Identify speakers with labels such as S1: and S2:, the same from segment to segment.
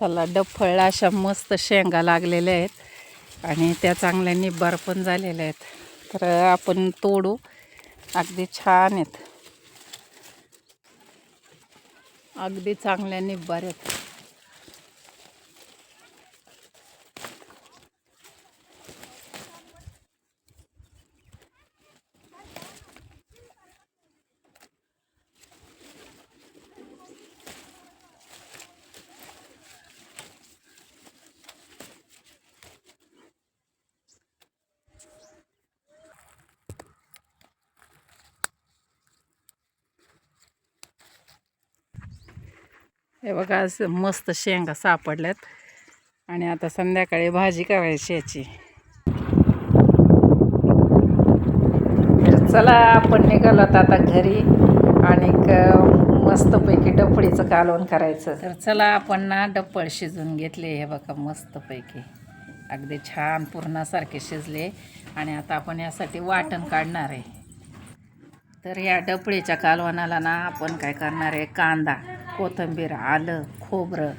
S1: चला डफळला अशा मस्त शेंगा लागलेल्या आहेत. आणि त्या चांगल्या निब्बार पण झालेल्या आहेत. तर आपण तोडू. अगदी छान आहेत. अगदी चांगल्या निब्बार आहेत. हे बघा आज मस्त शेंगा सापडल्यात. आणि आता संध्याकाळी भाजी करायची याची. तर चला आपण निघालो आता घरी. आणि मस्तपैकी डपळीचं कालवण करायचं. तर चला आपण ना डफळ शिजून घेतले. हे बघा मस्तपैकी. अगदी छान पूर्णासारखे शिजले. आणि आता आपण यासाठी वाटण काढणार आहे. तर या डफळीच्या कालवणाला ना आपण काय करणार आहे? कांदा कोथिंबीर आलं खोबरं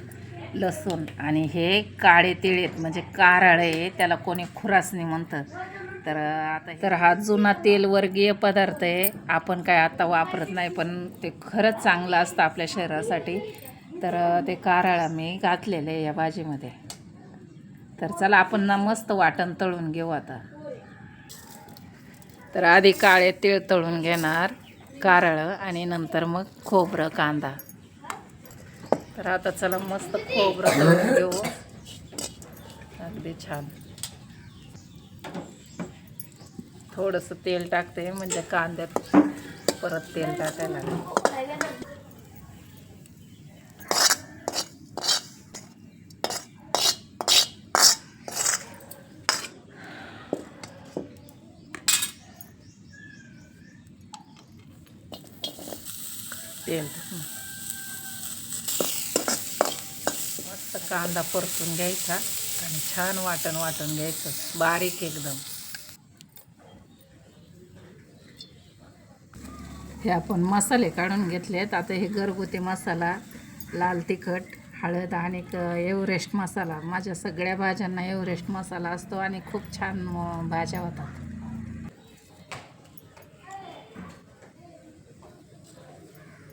S1: लसूण आणि हे काळे तिळेत म्हणजे कारळे त्याला कोणी खुरासणी म्हणतं. तर आता तर हा जुना तेलवर्गीय पदार्थ आहे. आपण काय आता वापरत नाही पण ते खरंच चांगलं असतं आपल्या शरीरासाठी. तर ते कारळ मी घातलेलं आहे या भाजीमध्ये. तर चला आपण ना मस्त वाटण तळून घेऊ आता. तर आधी काळे तीळ तळून घेणार कारळं आणि नंतर मग खोबरं कांदा. तर आता चला मस्त खोबरं तळून घेऊ. अगदी छान. थोडंसं तेल टाकते म्हणजे कांद्यात परत तेल टाकायला लागेल. तेल. मस्त कांदा परतून घ्यायचा आणि छान वाटण वाटून घ्यायचं. बारीक एकदम. हे आपण मसाले काढून घेतलेत. आता हे घरगुती मसाला लाल तिखट हळद आणि क एव्हरेस्ट मसाला. माझ्या सगळ्या भाज्यांना एव्हरेस्ट मसाला असतो आणि खूप छान भाज्या होतात.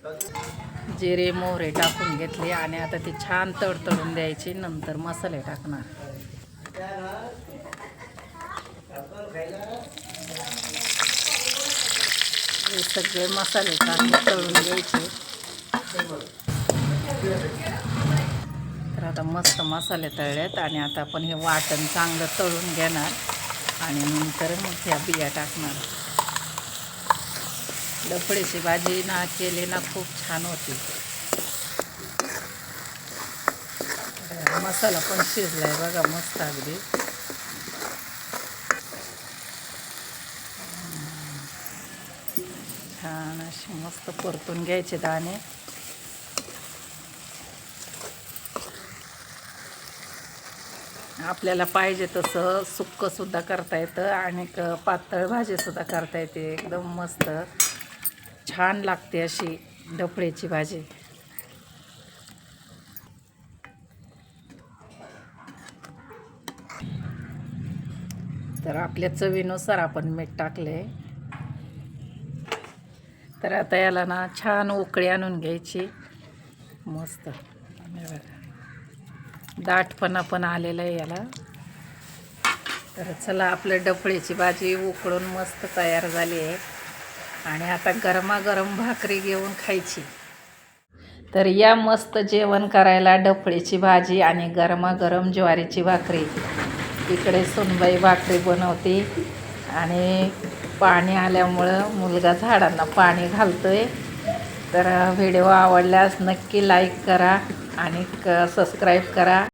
S1: जिरे मोहरे टाकून घेतले आणि आता ती छान तडतडून द्यायची नंतर मसाले टाकणार. हे सगळे मसाले टाकून तळून घ्यायचे. तर आता मस्त मसाले तळलेत आणि आता आपण हे वाटण चांगलं तळून घेणार आणि नंतर मग ह्या बिया टाकणार. डफळीची भाजी ना केली ना खूप छान होती. मसाला पण शिजलाय बघा मस्त अगदी. छान असे मस्त परतून घ्यायचे दाणे. आपल्याला पाहिजे तसं सुक्कंसुद्धा करता येतं आणि पातळ भाजीसुद्धा करता येते. एकदम मस्त. छान लागते अशी ढोपळ्याची भाजी. तर आपल्या चवीनुसार आपण मीठ टाकले तर आता याला ना छान उकळी आणून घ्यायची. मस्त. दाटपणा पण आलेला आहे याला. तर चला आपलं डफळीची भाजी उकळून मस्त तयार झाली आहे. आणि आता गरमागरम भाकरी घेऊन खायची. तर या मस्त जेवण करायला डफळीची भाजी आणि गरमागरम ज्वारीची भाकरी. इकडे सुनबाई भाकरी बनवते आणि पाणी आल्यामुळं मुलगा झाडांना पाणी घालतो आहे तर व्हिडिओ आवडल्यास नक्की लाईक करा आणि क सबस्क्राईब करा.